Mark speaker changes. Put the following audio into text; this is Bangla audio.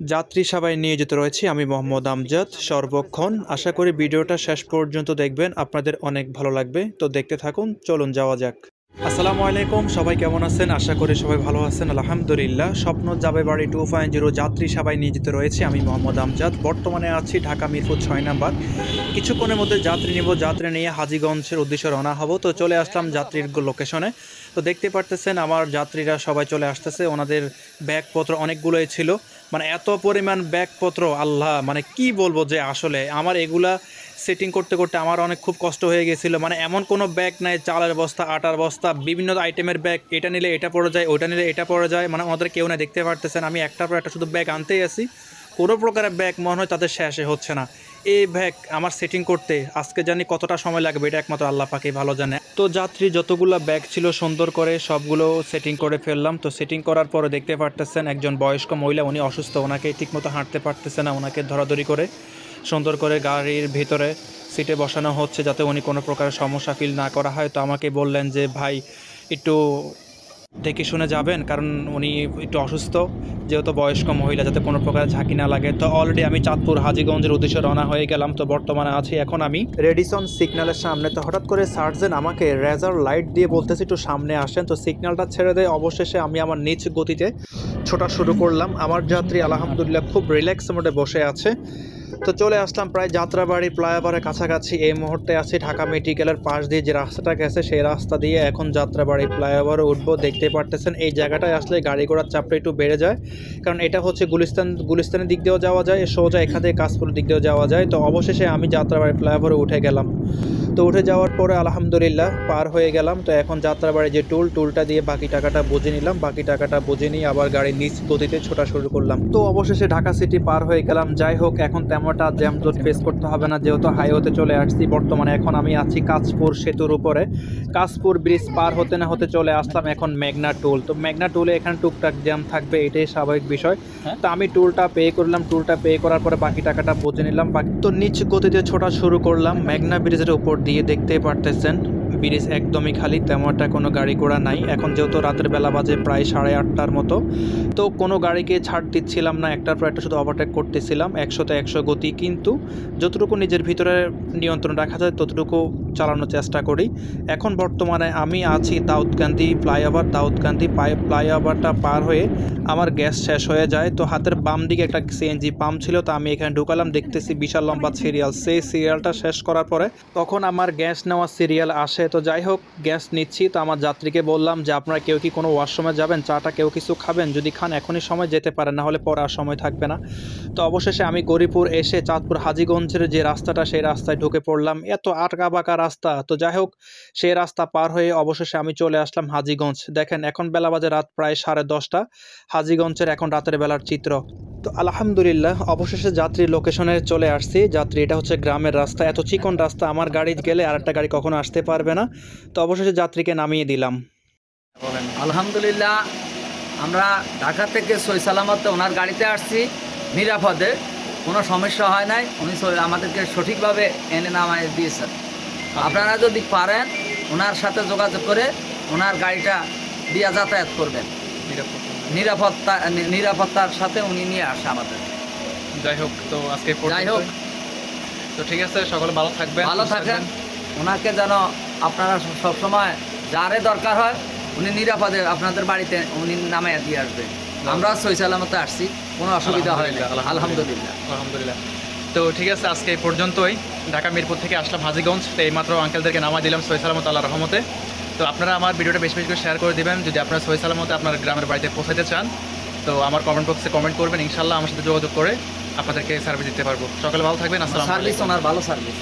Speaker 1: যাত্রী সবাই নিয়ে যেতে রয়েছি আমি মোহাম্মদ আমজাদ। সর্বক্ষণ আশা করি ভিডিওটা শেষ পর্যন্ত দেখবেন। আপনাদের অনেক ভালো লাগবে। তো দেখতে থাকুন, চলুন যাওয়া যাক। আসসালামু আলাইকুম, সবাই কেমন আছেন? আশা করি সবাই ভালো আছেন, আলহামদুলিল্লাহ। স্বপ্ন যাবে বাড়ি টু পয়েন্ট জিরো যাত্রী সবাই নিয়োজিত রয়েছে আমি মোহাম্মদ আমজাদ। বর্তমানে আছি ঢাকা মিরপুর ছয় নাম্বার। কিছুক্ষণের মধ্যে যাত্রী নিব, যাত্রী নিয়ে হাজিগঞ্জের উদ্দেশ্যে রওনা হব। তো চলে আসলাম যাত্রীর লোকেশনে তো দেখতে পারতেছেন, আমার যাত্রীরা সবাই চলে আসতেছে। ওনাদের ব্যাগপত্র অনেকগুলোই ছিল। মানে এত পরিমাণ ব্যাগপত্র, আল্লাহ! মানে কি বলব যে আসলে আমার এগুলা সেটিং করতে করতে আমার অনেক খুব কষ্ট হয়ে গেছিল। মানে এমন কোনো ব্যাগ নাই, চালের বস্তা, আটার বস্তা, বিভিন্ন আইটেমের ব্যাগ এটা নিলে এটা পড়ে যায়, ওটা নিলে এটা পড়ে যায় মানে ওদের কেউ না দেখতে পারতেছেন। আমি একটার পর একটা শুধু ব্যাগ আনতেই আসি। কোনো প্রকারের ব্যাগ মনে হয় তাদের শেষে হচ্ছে না। এই ব্যাগ আমার সেটিং করতে আজকে জানি কতটা সময় লাগবে, এটা একমাত্র আল্লাহ পাকে ভালো জানে। তো যাত্রী, যতগুলো ব্যাগ ছিল সুন্দর করে সবগুলো সেটিং করে ফেললাম। তো সেটিং করার পরে দেখতে পারতেছেন একজন বয়স্ক মহিলা, উনি অসুস্থ, ওনাকে ঠিকমতো হাঁটতে পারতেছে না, ওনাকে ধরাধরি করে। সুন্দর করে গাড়ির ভিতরে সিটে বসানো হচ্ছে যাতে উনি কোনো প্রকার সমস্যা ফিল না করা হয়। তো আমাকে বললেন যে, ভাই, একটু দেখে শুনে যাবেন, কারণ উনি একটু অসুস্থ, যেহেতু বয়স্ক মহিলা, যাতে কোনো প্রকার ঝাঁকি না লাগে। তো অলরেডি আমি চাঁদপুর হাজিগঞ্জের উদ্দেশ্যে রওনা হয়ে গেলাম। তো বর্তমানে আছি এখন আমি। রেডিসন সিগন্যালের সামনে। তো হঠাৎ করে সার্জেন আমাকে রেজার লাইট দিয়ে বলতেছে, একটু সামনে আসেন। তো সিগন্যালটা ছেড়ে দেয়। অবশেষে আমি আমার নিজ গতিতে ছোটা শুরু করলাম। আমার যাত্রী আলহামদুলিল্লাহ খুব রিল্যাক্স মোডে বসে আছে। তো চলে আসলাম প্রায় যাত্রাবাড়ি ফ্লাইওভারের কাছাকাছি। এই মুহূর্তে আছি ঢাকা মেডিকেলের পাশ দিয়ে যে রাস্তাটা গেছে, সেই রাস্তা দিয়ে এখন যাত্রাবাড়ি ফ্লাইওভারে উঠবো। দেখতে পারতেছেন, এই জায়গাটায় আসলে গাড়ি ঘোড়ার চাপটা একটু বেড়ে যায়। কারণ এটা হচ্ছে গুলিস্তান, গুলিস্তানের দিক দিয়েও যাওয়া যায়, সোজা এখান থেকে কাশপুরের দিক দিয়েও যাওয়া যায়। তো অবশেষে আমি যাত্রাবাড়ি ফ্লাইওভারে উঠে গেলাম। তো উঠে যাওয়ার পরে আলহামদুলিল্লাহ পার হয়ে গেলাম। তো এখন যাত্রাবাড়ি যে টুল টুলটা দিয়ে বাকি টাকাটা বুঝে নিলাম। বাকি টাকাটা বুঝে নিয়ে আবার গাড়ি নিচ গতিতে ছোটা শুরু করলাম। তো অবশেষে ঢাকা সিটি পার হয়ে গেলাম। যাই হোক এখন তেমনটা জ্যাম জট ফেস করতে হবে না। যেহেতু হাইওয়েতে চলে আসছি বর্তমানে এখন আমি আছি কাঁচপুর সেতুর উপরে। কাঁচপুর ব্রিজ পার হতে না হতে চলে আসলাম এখন মেঘনা টুল তো মেঘনা টুলে এখানে টুকটাক জ্যাম থাকবে এটাই স্বাভাবিক বিষয়। তো আমি টুলটা পে করলাম। টুলটা পে করার পরে বাকি টাকাটা বুঝে নিলাম। বাকি তো নিচ গতিতে ছোটা শুরু করলাম। মেঘনা ব্রিজের উপর দিয়ে দেখতে পারতেছেন। ব্রিজ একদমই খালি, তেমন একটা কোনো গাড়ি ঘোড়া নাই। এখন যেহেতু রাতের বেলা বাজে প্রায় সাড়ে আটটার মতো, তো কোনো গাড়িকে ছাড় দিচ্ছিলাম না, একটার পর একটা শুধু ওভারটেক করতেছিলাম, একশোতে একশো গতি। কিন্তু যতটুকু নিজের ভিতরে নিয়ন্ত্রণ রাখা যায়, ততটুকু চালানোর চেষ্টা করি। এখন বর্তমানে আমি আছি দাউদকান্দি ফ্লাইওভার। দাউদকান্দি ফ্লাইওভারটা পার হয়ে আমার গ্যাস শেষ হয়ে যায়। তো হাতের বাম দিকে একটা সিএনজি পাম্প ছিল, তো আমি এখানে ঢুকালাম, দেখতেছি বিশাল লম্বা সিরিয়াল সেই সিরিয়ালটা শেষ করার পরে তখন আমার গ্যাস নেওয়া সিরিয়াল আসে তো যাই হোক, গ্যাস নিচ্ছি। তো আমার যাত্রীকে বললাম যে, আপনারা কেউ কি কোনো ওয়াশরুমে যাবেন? চাটা কেউ কিছু খাবেন? যদি খান, এখনই সময় যেতে পারেন, না হলে পরে আর সময় থাকবে না। তো অবশেষে আমি গরিপুর এসে চাঁদপুর হাজিগঞ্জের যে রাস্তাটা, সেই রাস্তায় ঢুকে পড়লাম। এত আটকা বাঁকা রাস্তা। তো যাই হোক সেই রাস্তা পার হয়ে অবশেষে আমি চলে আসলাম হাজিগঞ্জ। দেখেন, এখন বেলা বাজে রাত প্রায় সাড়ে দশটা। হাজিগঞ্জের এখন রাতের বেলার চিত্র। তো আলহামদুলিল্লাহ, অবশেষে যাত্রী লোকেশনে চলে আসছি। যাত্রী, এটা হচ্ছে গ্রামের রাস্তা। এত চিকন রাস্তা, আমার গাড়ি গেলে আরেকটা গাড়ি কখনো আসতে পারবে না। তো অবশেষে যাত্রীকে নামিয়ে দিলাম।
Speaker 2: আলহামদুলিল্লাহ আমরা ঢাকা থেকে সই সালামতে ওনার গাড়িতে আসছি। নিরাপদে কোনো সমস্যা হয় নাই। উনি আমাদেরকে সঠিকভাবে এনে নামায় দিয়েছেন। আপনারা যদি পারেন ওনার সাথে যোগাযোগ করে ওনার গাড়িটা দিয়ে যাতায়াত করবেন। নিরাপত্তা নিরাপত্তার সাথে উনি নিয়ে আসে আমাদের।
Speaker 1: যাই হোক তো আজকে
Speaker 2: যাই হোক।
Speaker 1: তো ঠিক আছে সকলে ভালো থাকবেন
Speaker 2: ভালো থাকেন। ওনাকে যেন আপনারা সবসময় যারে দরকার হয় উনি নিরাপদে আপনাদের বাড়িতে উনি নামে দিয়ে আসবে। আমরা সই সালামতে আসছি কোনো অসুবিধা হয় না আলহামদুলিল্লাহ,
Speaker 1: আলহামদুলিল্লাহ। তো ঠিক আছে আজকে এই পর্যন্তই। ঢাকা মিরপুর থেকে আসলাম হাজিগঞ্জ তো এইমাত্র আঙ্কেলদেরকে নামা দিলাম সৈ সালামত আল্লাহ রহমতে। তো আপনারা আমার ভিডিওটা বেশি বেশি করে শেয়ার করে দিবেন। যদি আপনারা সৈ সালামতে আপনার গ্রামের বাড়িতে পৌঁছাতে চান তো আমার কমেন্ট বক্সে কমেন্ট করবেন। ইনশাল্লাহ আমার সাথে যোগাযোগ করে আপনাদেরকে সার্ভিস দিতে পারব। সকালে ভালো থাকবেন আসসালাম
Speaker 2: সার্ভিস ওনার ভালো সার্ভিস